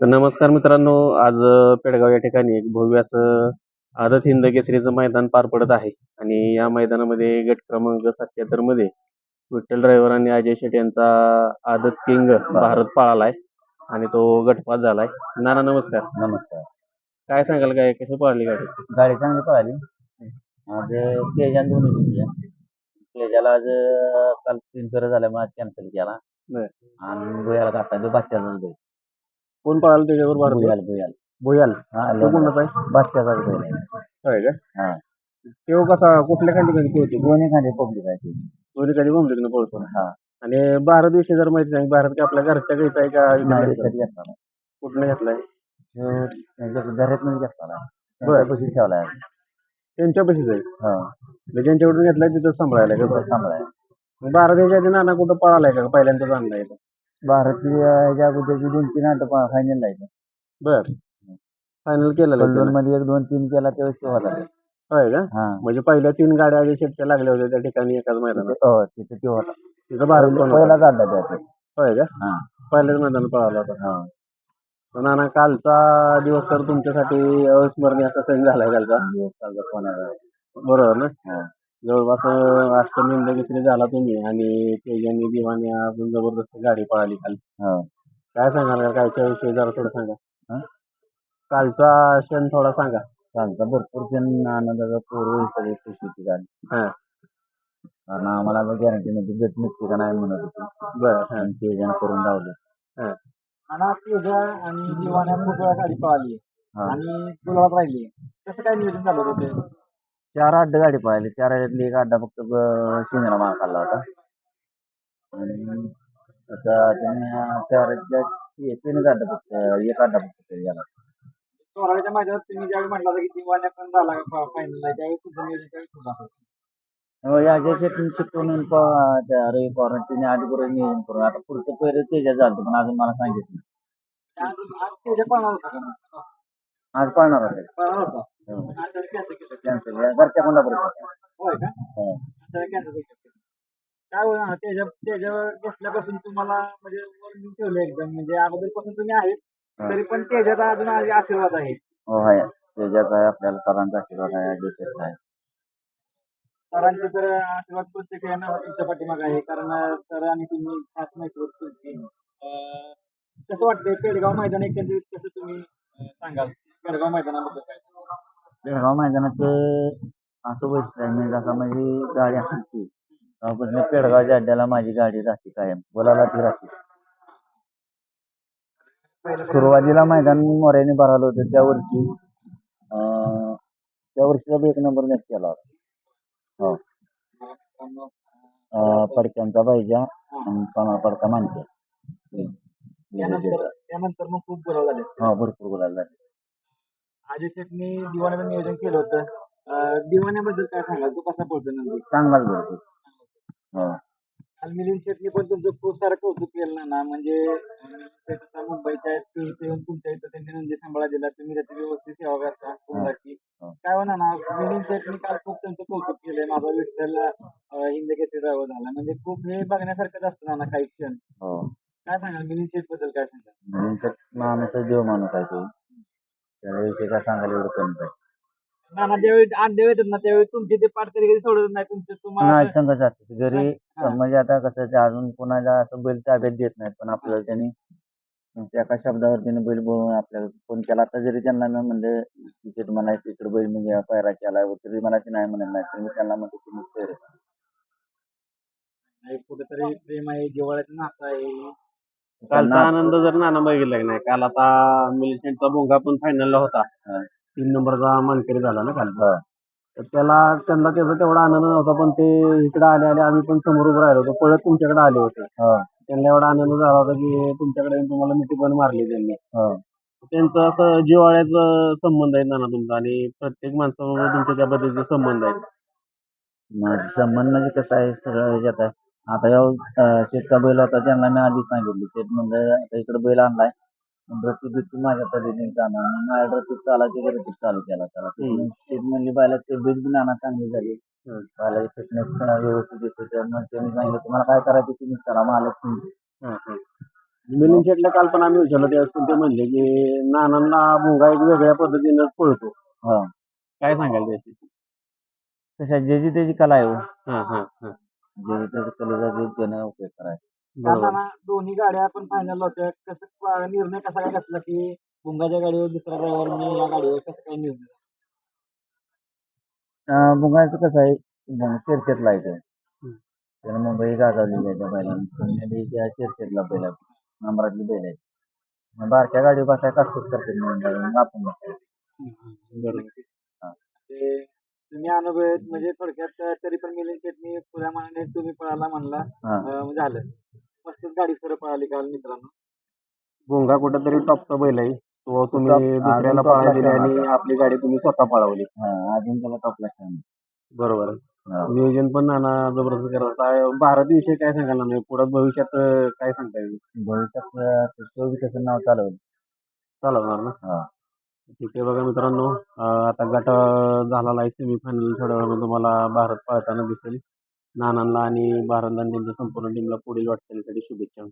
तर नमस्कार मित्रांनो आज पेडगाव या ठिकाणी एक भव्य असं आदत हिंद केसरीचं मैदान पार पडत आहे. आणि या मैदानामध्ये गट क्रमांक सत्याहत्तरमध्ये विठ्ठल ड्रायव्हर आणि अजय शेट यांचा आदत किंग भारत पळालाय आणि तो गटपास झालाय. नाना नमस्कार. नमस्कार. काय सांगाल काय कशी पळाली गाडी? गाडी चांगली पळाली. आज तेजा दोन्ही जिंकल्या तेजाला आज काल तीन फेऱ्या झाल्यामुळे आज कॅन्सल केला. आणि गोयाला घातला. तो कोण पळाला त्याच्यावर भारत भुयाल भुयाल. भोयाल. हा तो कोणाचा आहे? बैल आहे. होय का? हा. तो कसा कुठल्या ठिकाणी पळतो? दोन्ही खाली पब्लिक आहे ते. दोन्ही कधी बंबलीतनं पळतो. हा. आणि भारत विषयी जर माहिती सांग भारत काय आपल्या घरच्या घ्यायचा आहे का नाही नाही. कुठनं घेतलाय तो त्यांच्या घरातून घेतला नाही. बर. त्यांच्यापाशी ठेवलाय त्यांच्या पशीच आहे? हा. म्हणजे ज्यांच्याकडून घेतलाय तिथं सांभाळायला का? तो सांभाळाय मग भारत याच्या आधी नाना कुठं पळालाय का? पहिल्यांदाच आणलाय. का भारतीय ह्याच्या अगोदरची दोन तीन आठ फायनल आहे बर. फायनल केलेलं आहे कल्लोल त्यानं. मध्ये एक दोन तीन केला तेव्हा तो होता ते. होय का? हा. म्हणजे पहिल्या तीन गाड्या आधी शेटच्या लागल्या होत्या त्या ठिकाणी एकाच मैदानात. तिथे- हो तिथे तो होता तिथं भारत होता. होय का? हा. पहिल्याच मैदान पळाला होता. हा. पण नाना कालचा दिवस तर तुमच्यासाठी अविस्मरणीय असा सण झालाय कालचा. दिवस कालचा सोन्याचा बरोबर ना? हा. जवळपास अष्टमी इंदकेसरी झाला तुम्ही आणि तेजानी दिवाणी आपण जबरदस्त गाडी पळाली काल. हो. काय सांगाल का? कालच्या विषयी जरा थोडं सांगा. हा? कालचा क्षण थोडा सांगा. कालचा भरपूर सण आनंदाचा पूर्व सगळी खुश होती गाडी हा. कारण आम्हाला गॅरंटी नव्हती गट निघते का नाही म्हणत होती. बर हा. आणि ते जण करून धावले. हा. आणि आणि दिवाण्या खूप वेळा गाडी पळाली. हा. आणि गुलाबात राहिली. कसं काय नियोजन झालं होतं ते? चार अड्डे गाडी पळाली. चार अड्ड्यातली एक अड्डा फक्त ब- शिंगणा मार खाल्ला होता. आणि असं त्याने चार तीनच अड्डा फक्त एक अड्डा फक्त गेला चोराच्या मैदानात तुम्ही ज्यावेळी म्हटलं होतं की पण झाला त्यावेळी तुझं नियोजन त्यावेळी हो, प- त्या रवी पवार तिने नियोजन करून आता पुढचं पहिलं तेजा झालं पण अजून मला सांगितलं आज पळणार होता का? आज पळणार होते. पळणार होता. हो. कॅन्सल घरच्या कोणाबरोबर होय का? हो. काय होणार त्याच्या त्याच्यावर घेतल्यापासून तुम्हाला म्हणजे वर ठेवलं एकदम. म्हणजे अगोदरपासून तुम्ही आहेत. तरी पण त्याच्यात अजून आशीर्वाद आहे. हो आहे. आहे आपल्याला सरांचा आशीर्वाद आहे शेठचा आहे. सरांचे तर आशीर्वाद प्रत्येक तुमच्या पाठीमागे आहे. कारण सर आणि तुम्ही खास नेटवर्क तुमची. कसं वाटतंय पेडगाव मैदान एकंदरीत कसं तुम्ही सांगाल? पेडगाव मैदानाबद्दल काय? बेळगाव मैदानाचं असं वैशिष्ट्य आहे म्हणजे जसं म्हणजे गाडी हाणते तेव्हापासून पेडगावच्या अड्ड्याला माझी गाडी राहते कायम. बोलायला ती राहते सुरुवातीला मैदान मोऱ्याने भरालं होतं त्या वर्षी अं, त्या वर्षीचा एक नंबर मॅच केला होता. हो. पडक्यांचा पाहिजा आणि मानक्या त्यानंतर मग खूप गोल झाले. हो भरपूर बोलायला लागले अजय शेठनी दिवाण्याचं नियोजन केलं होतं. अं, दिवाण्याबद्दल काय सांगाल? तो कसा पळतो नंदी? चांगलाच भरपूर हो. आणि मिलिंद शेट्टी पण तुमचं खूप सारं कौतुक केलं ना म्हणजे अं, मिलिंद शेट आता मुंबईच्या आहेत ते इथे येऊन तुमच्या इथं त्यांनी नंदी सांभाळा दिला तुम्ही त्याची व्यवस्थित सेवा करता कुंभारची हा. काय होणार ना मिलिंद शेट्टी काल खूप त्यांचं कौतुक केलंय? माझा विठ्ठल अं, हिंद केसरी ड्रायव्हर झाला. म्हणजे खूप हे बघण्यासारखंच असतं ना काही क्षण. हो. काय सांगाल? मिलिंद शेटबद्दल काय सांगाल? म्हणजे माणूसच देव माणूस आहे तो. त्याविषयी काय सांगायला एवढं कमीच आहे नाना ज्यावेळी अंडे येतात ना त्यावेळी तुमचे ते पाठ कधी कधी सोडत नाही तुमचे तुम्हाला नाही संघच असते घरी हा. म्हणजे आता कसं ते अजून कोणाला असं बैल ताब्यात देत नाहीत पण आपल्याला त्यांनी नुसत्या एका शब्दावर त्याने बैल बोलून आपल्याला फोन केला. आता जरी त्यांना मी म्हणलं की शेट मला इकडे बैल म्हणजे पायरा केला. तरी मला ते नाही म्हणत नाही तर मी त्यांना म्हणतो तुम्ही पैर कुठेतरी प्रेम आहे जिव्हाळ्याचं नातं आहे. कालचा आनंद जर नाना बघितला की नाही काल आता मिलिटंटचा भोंगा पण फायनलला होता. हा. तीन नंबरचा मानकरी झाला ना काल. हा. तर त्याला त्यांना त्याचा तेवढा आनंद नव्हता पण ते इकडे आले आले आम्ही पण समोर उभं राहिलो होतो. पळत तुमच्याकडे आले होते. हो. त्यांना एवढा आनंद झाला होता की तुमच्याकडे येऊन तुम्हाला मिठी पण मारली त्यांनी. हो. त्यांचं असं जिव्हाळ्याचं संबंध आहे नाना तुमचा आणि प्रत्येक माणसाबरोबर तुमच्या त्या पद्धतीचे संबंध आहेत माझं संबंध म्हणजे कसं आहे सगळं ह्याच्यात आहे आता या अं, शेठचा बैल होता त्यांना मी आधी सांगितलं. शेठ म्हणलं आता इकडे बैल आणलाय. रतीब बितीब माझ्या पद्धतीने मग माझ्या चालायची तर रतीब चालू केला त्याला. शेठ म्हणली बायला ते बीज बी नाना चांगली झाली. बायला फिटनेस व्यवस्थित येते. त्यामुळे त्यांनी सांगितलं तुम्हाला काय करायचं तुम्हीच करा मालक तुम्हीच. हा, हा. मिलिंद शेटला काल पण आम्ही विचारलं त्यावेळेस पण ते म्हणले की नानांना भोंगा एक वेगळ्या पद्धतीनंच पळतो. हा. काय सांगाल त्याची तशा ज्याची त्याची कला आहे ज्याची त्याची ते त्यानं उपयोग करायचा बरोबर. दोन्ही गाड्या पण फायनल होत्या. कसं निर्णय कसा काय घेतला की भुंगाच्या गाडीवर दुसरा ड्रायव्हर मी या गाडीवर कसं काय निर्णय? अं, बुंगाचं कसं आहे बुंग चर्चेतला आहे तो. हम्म. त्यानं मुंबई गाजवलेली आहे त्या बैलांनी. चर्चेतला बैल आहे. नंबरातली बैल आहे मग बारक्या गाडी बसाय कासकूस करते म्हणून मग आपण. बरोबर. ते तुम्ही अनुभव म्हणजे थोडक्यात तरी पण मिलिंद शेटनी पुऱ्या मनाने तुम्ही पळाला म्हणला हा. अं, झालं. मस्तच गाडी खरं पळाली काल मित्रांनो. भोंगा कुठंतरी टॉपचा बैल आहे. तो तुम्ही दुसऱ्याला टॉपला दिली आणि. आपली गाडी तुम्ही स्वतः पळवली. हा अजून त्याला टॉपला. बरोबर आहे. हा. नियोजन पण नाना जबरदस्त करत आहे भारत विषयी काय सांगाल नाही पुढं भविष्यात अं, काय सांगता येईल? भविष्यात अं, तो बी त्याचं नाव चालवलं. चालवणार ना? हा. ठीक आहे बघा मित्रांनो आता गट झाला झालेला आहे सेमीफायनल थोड्या वेळामध्ये तुम्हाला भारत पळताना दिसेल. नानांना आणि भारतला आणि त्यांच्या संपूर्ण टीमला पुढील वाटचालीसाठी शुभेच्छा.